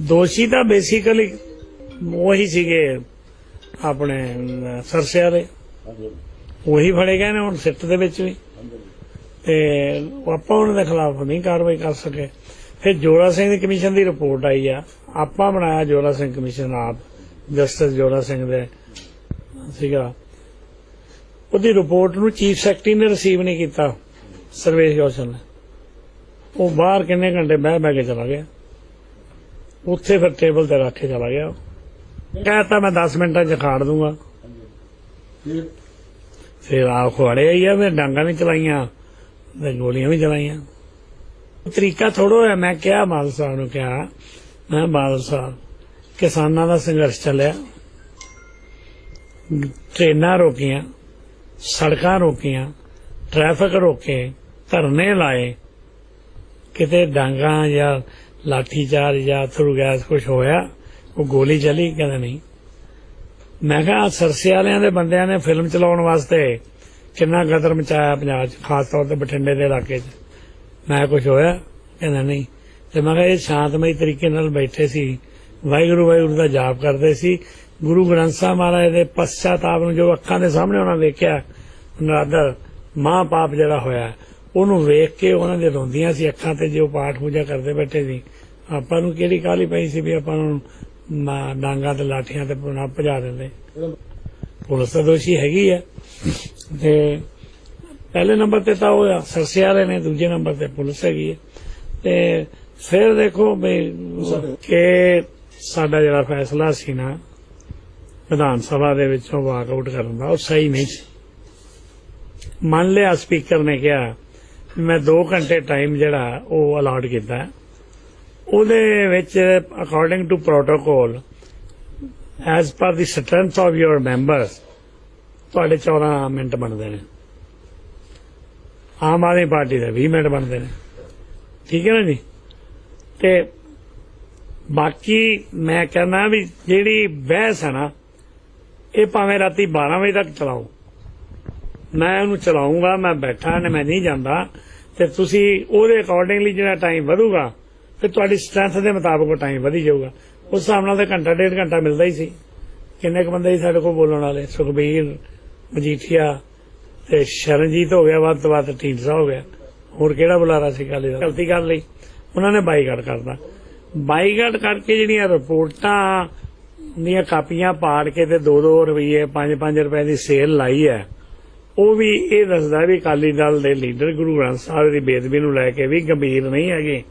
ਦੋਸ਼ੀ ਤਾਂ ਬੇਸਿਕਲੀ ਉਹੀ ਸੀਗੇ ਆਪਣੇ ਸਰਸੇ ਵਾਲੇ ਹਾਂਜੀ। ਉਹੀ ਫੜੇ ਗਏ ਨੇ ਹੁਣ ਸਿੱਟ ਦੇ ਵਿੱਚ ਵੀ। ਤੇ ਆਪਾਂ ਉਹਨਾਂ ਦੇ ਖਿਲਾਫ ਨਹੀਂ ਕਾਰਵਾਈ ਕਰ ਸਕੇ। ਫਿਰ ਜੋਰਾ ਸਿੰਘ ਦੀ ਕਮਿਸ਼ਨ ਦੀ ਰਿਪੋਰਟ ਆਈ ਆ। ਆਪਾਂ ਬਣਾਇਆ ਜੋਰਾ ਸਿੰਘ ਕਮਿਸ਼ਨ ਆਪ ਜਸਟਿਸ ਜੋਰਾ ਸਿੰਘ ਦੇ ਸੀਗਾ। ਉਹਦੀ ਰਿਪੋਰਟ ਨੂੰ ਚੀਫ ਸੈਕਟਰੀ ਨੇ ਰਿਸੀਵ ਨਹੀਂ ਕੀਤਾ। ਸਰਵੇਸ਼ ਕੌਸ਼ਲ ਨੇ। ਉਹ ਬਾਹਰ ਕਿੰਨੇ ਘੰਟੇ ਬਹਿ ਬਹਿ ਕੇ ਚਲਾ ਗਿਆ। ਉੱਥੇ ਫਿਰ ਟੇਬਲ ਤੇ ਰੱਖ ਕੇ ਚਲਾ ਗਿਆ। ਉਹ। ਕਹਿਤਾ ਮੈਂ 10 ਮਿੰਟਾਂ 'ਚ ਖਾੜ ਦੂੰਗਾ। ਫਿਰ ਫਿਰ ਆ ਖਵਾੜੇ ਆਈ ਆ ਮੈਂ ਡਾਂਗਾ ਵੀ ਚਲਾਈਆਂ ਤੇ ਗੋਲੀਆਂ ਵੀ ਚਲਾਈਆਂ। ਤਰੀਕਾ ਥੋੜੋ ਹੈ ਮੈਂ ਕਿਹਾ ਬਾਦਲ ਸਾਹਿਬ ਨੂੰ ਕਿਹਾ, ਮੈਂ ਬਾਦਲ ਸਾਹਿਬ, ਕਿਸਾਨਾਂ ਦਾ ਸੰਘਰਸ਼ ਚੱਲਿਆ। ਟ੍ਰੇਨਾਂ ਰੋਕੀਆਂ, ਸੜਕਾਂ ਰੋਕੀਆਂ, ਟ੍ਰੈਫਿਕ ਰੋਕੇ, ਧਰਨੇ ਲਾਏ। ਕਿਤੇ ਡਾਂਗਾ ਜਾਂ ਲਾਠੀ ਚਾਰਜ ਜਾਂ ਥਰੂ ਗੈਸ ਕੁਝ ਹੋਇਆ, ਉਹ ਗੋਲੀ ਚਲੀ, ਕਹਿੰਦਾ ਨਹੀਂ। ਮੈਂ ਕਿਹਾ ਸਰਸੇ ਵਾਲਿਆਂ ਦੇ ਬੰਦਿਆਂ ਨੇ ਫਿਲਮ ਚਲਾਉਣ ਵਾਸਤੇ ਕਿੰਨਾ ਗਦਰ ਮਚਾਇਆ ਪੰਜਾਬ 'ਚ, ਖਾਸ ਤੌਰ ਤੇ ਬਠਿੰਡੇ ਦੇ ਇਲਾਕੇ 'ਚ। ਮੈਂ ਕੁਝ ਹੋਇਆ, ਕਹਿੰਦਾ ਨਹੀਂ। ਤੇ ਮੈਂ ਕਿਹਾ, ਇਹ ਸ਼ਾਂਤਮਈ ਤਰੀਕੇ ਨਾਲ ਬੈਠੇ ਸੀ, ਵਾਹਿਗੁਰੂ ਵਾਹਿਗੁਰੂ ਦਾ ਜਾਪ ਕਰਦੇ ਸੀ। ਗੁਰੂ ਗ੍ਰੰਥ ਸਾਹਿਬ ਮਹਾਰਾਜ ਦੇ ਪਛਤਾਤਾਪ ਨੂੰ ਜੋ ਅੱਖਾਂ ਦੇ ਸਾਹਮਣੇ ਉਹਨਾਂ ਵੇਖਿਆ ਨਰਾਦਰ ਮਾਂ ਪਾਪ ਜਿਹੜਾ ਹੋਇਆ ਉਹਨੂੰ ਵੇਖ ਕੇ ਉਹਨਾਂ ਦੇ ਰੋਂਦੀਆਂ ਸੀ ਅੱਖਾਂ ਤੇ ਜੋ ਪਾਠ ਪੂਜਾ ਕਰਦੇ ਬੈਠੇ ਸੀ। ਆਪਾਂ ਨੂੰ ਕਿਹੜੀ ਕਾਲੀ ਪਈ ਸੀ ਵੀ ਆਪਾਂ ਨੂੰ ਮਾ- ਡਾਂਗਾਂ ਤੇ ਲਾਠੀਆਂ ਤੇ ਨਾ ਭਜਾ ਦਿੰਦੇ। ਪੁਲਿਸ ਤਾਂ ਦੋਸ਼ੀ ਹੈਗੀ ਆ। ਤੇ ਪਹਿਲੇ ਨੰਬਰ ਤੇ ਤਾਂ ਉਹ ਸਰਸੇ ਵਾਲੇ ਨੇ ਦੂਜੇ ਨੰਬਰ ਤੇ ਪੁਲਿਸ ਹੈਗੀ ਹੈ ਤੇ ਫਿਰ ਦੇਖੋ ਵੀ ਕਿ ਸਾਡਾ ਜਿਹੜਾ ਫੈਸਲਾ ਸੀ ਨਾ, ਵਿਧਾਨ ਸਭਾ ਦੇ ਵਿੱਚੋਂ ਵਾਕਆਊਟ ਕਰਨ ਦਾ, ਉਹ ਸਹੀ ਨਹੀਂ ਸੀ। ਮੰਨ ਲਿਆ ਸਪੀਕਰ ਨੇ ਕਿਹਾ ਮੈਂ 2 ਘੰਟੇ ਟਾਈਮ ਜਿਹੜਾ ਉਹ ਅਲਾਟ ਕੀਤਾ। ਉਹਦੇ ਵਿੱਚ according to protocol as per the strength of your members ਤੁਹਾਡੇ 14 ਮਿੰਟ ਬਣਦੇ ਨੇ। ਆਮ ਆਦਮੀ ਪਾਰਟੀ ਦੇ 20 ਮਿੰਟ ਬਣਦੇ ਨੇ। ਠੀਕ ਹੈ ਨਾ ਜੀ? ਤੇ ਬਾਕੀ ਮੈਂ ਕਹਿੰਦਾ ਵੀ ਜਿਹੜੀ ਬਹਿਸ ਹੈ ਨਾ, ਇਹ ਭਾਵੇਂ ਰਾਤੀ 12 ਵਜੇ ਤੱਕ ਚਲਾਓ। ਮੈਂ ਉਹਨੂੰ ਚਲਾਉਂਗਾ, ਮੈਂ ਬੈਠਾ ਨੇ ਮੈਂ ਨਹੀਂ ਜਾਂਦਾ, ਤੇ ਤੁਸੀਂ ਉਹਦੇ ਅਕੋਰਡਿੰਗਲੀ ਜਿਹੜਾ ਟਾਈਮ ਵਧੂਗਾ, ਫਿਰ ਤੁਹਾਡੀ ਸਟਰੈਂਥ ਦੇ ਮੁਤਾਬਕ ਉਹ ਟਾਈਮ ਵਧੀ ਜਾਊਗਾ। ਉਸ ਹਿਸਾਬ ਨਾਲ ਤਾਂ ਘੰਟਾ, ਡੇਢ ਘੰਟਾ ਮਿਲਦਾ ਹੀ ਸੀ। ਕਿੰਨੇ ਕੁ ਬੰਦੇ ਸੀ ਸਾਡੇ ਕੋਲ ਬੋਲਣ ਵਾਲੇ? ਸੁਖਬੀਰ, ਮਜੀਠੀਆ ਤੇ ਸ਼ਰਨਜੀਤ ਹੋ ਗਿਆ, ਵੱਧ ਤੋਂ ਵੱਧ ਢੀਂਡਸਾ ਹੋ ਗਿਆ। ਹੋਰ ਕਿਹੜਾ ਬੁਲਾਰਾ ਸੀ ਕਾਲੇ ਦਾ ਗਲਤੀ ਕਰ ਲਈ। ਉਹਨਾਂ ਨੇ ਬਾਈਕਾਟ ਕਰਦਾ ਬਾਈਕਾਟ ਕਰਕੇ ਜਿਹੜੀਆਂ ਰਿਪੋਰਟਾਂ, ਦੀਆਂ ਕਾਪੀਆਂ ਪਾੜ ਕੇ ਤੇ 2-2 ਰੁਪਏ 5-5 ਰੁਪਏ ਦੀ ਸੇਲ ਲਾਈ ਹੈ ਉਹ ਵੀ ਇਹ ਦੱਸਦਾ ਵੀ ਅਕਾਲੀ ਦਲ ਦੇ ਲੀਡਰ ਗੁਰੂ ਗ੍ਰੰਥ ਸਾਹਿਬ ਦੀ ਬੇਦਬੀ ਨੂੰ ਲੈ ਕੇ ਵੀ ਗੰਭੀਰ ਨਹੀਂ ਹੈਗੇ।